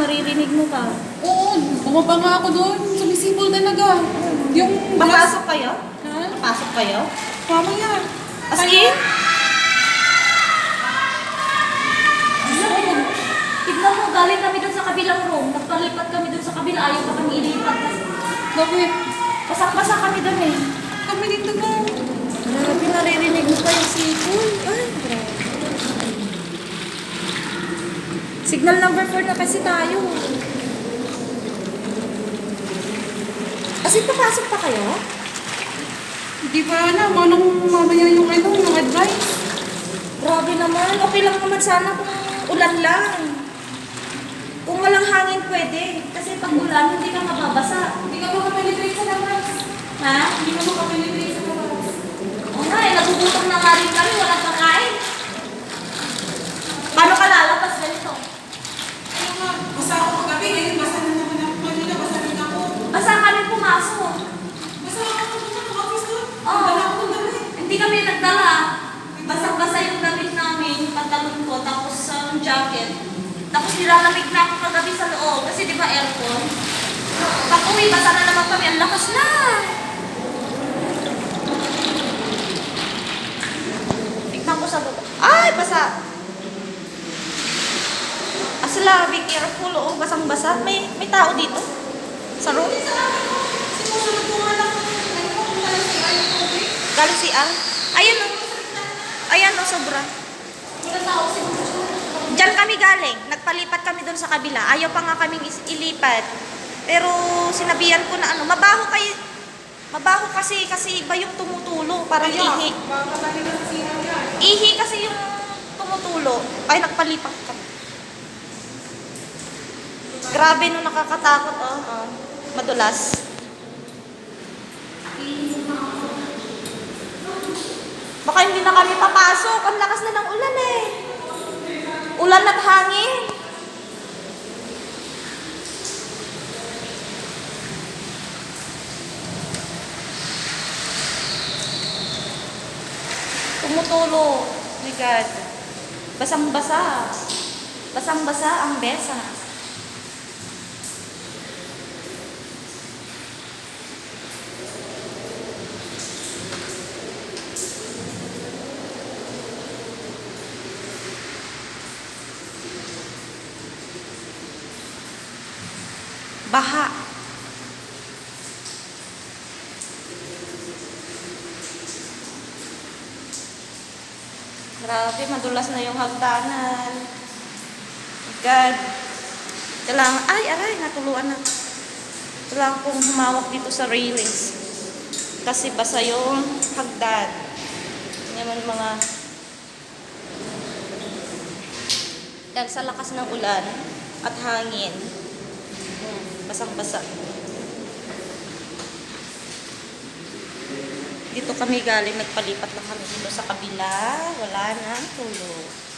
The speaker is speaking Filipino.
naririnig mo ba? Oo, bumaba nga ako doon. Sumisipol talaga. Yung Papasok kayo? Ha? Papasok kayo? Mamaya. As in? Tignan mo, galing kami dun sa kabilang room. Nagpalipat kami dun sa kabila. Ayaw pa kami ilipat. Bakit? Pasak-pasak kami dun eh. Kami dito na. Grabe, naririnig mo pa yung sipon. Ay, grabe. Signal number 4 na kasi tayo. As in, papasok pa kayo? Hindi pa alam. Anong mamaya yung ano, yung advice? Grabe naman. Okay lang naman sana kung ulan lang. Kung walang hangin pwede. Kasi pag ulan, hindi ka mababasa. Hindi ka makapenetrate sa labas. Ha? Hindi ka makapenetrate sa labas. Oo nga eh, nagugutom na nga rin kami. Walang pagkain. Paano ka lalabas ganito? Ano nga, basa ako kagabi. Ngayon, basa na naman ako. Kanina, basa rin ako. Basta kami pumasok. Basa ako pumunta ng office doon. Oo. Dala ako ng damit. Hindi kami nagdala. Basang-basa yung damit namin, pantalon ko, tapos um, jacket. Tapos nilalamig na ako kagabi sa loob, kasi di ba aircon? Pag uwi, basa na naman kami, ang lakas na! Tignan ko sa baba. Ay, basa! Asla, be careful, oh, basang-basa. May, may tao dito? Sa room? Ano? Galing si Al. Ayan o. Ayan o, sobra. Tao si Diyan kami galing. Nagpalipat kami doon sa kabila. Ayaw pa nga kaming ilipat. Pero sinabihan ko na ano, mabaho kayo. Mabaho kasi kasi iba yung tumutulo. Parang ihi. Si Ayo. Ihi kasi yung tumutulo. Ay, nagpalipat kami. Grabe no, nakakatakot oh. oh. Madulas. Baka hindi na kami papasok. Ang lakas na ng ulan eh. Ulan at hangin. Tumutulo. Oh my God. Basang-basa. Basang-basa ang besa. Baha. Grabe, madulas na yung hagdanan. God. Kailangan, ay, aray, natuluan na. Kailangan kong humawak dito sa railings. Kasi basa yung hagdan. Yan mga... Dahil sa lakas ng ulan at hangin, basang-basa. Dito kami galing, nagpalipat lang kami dito sa kabila. Wala na, tulog.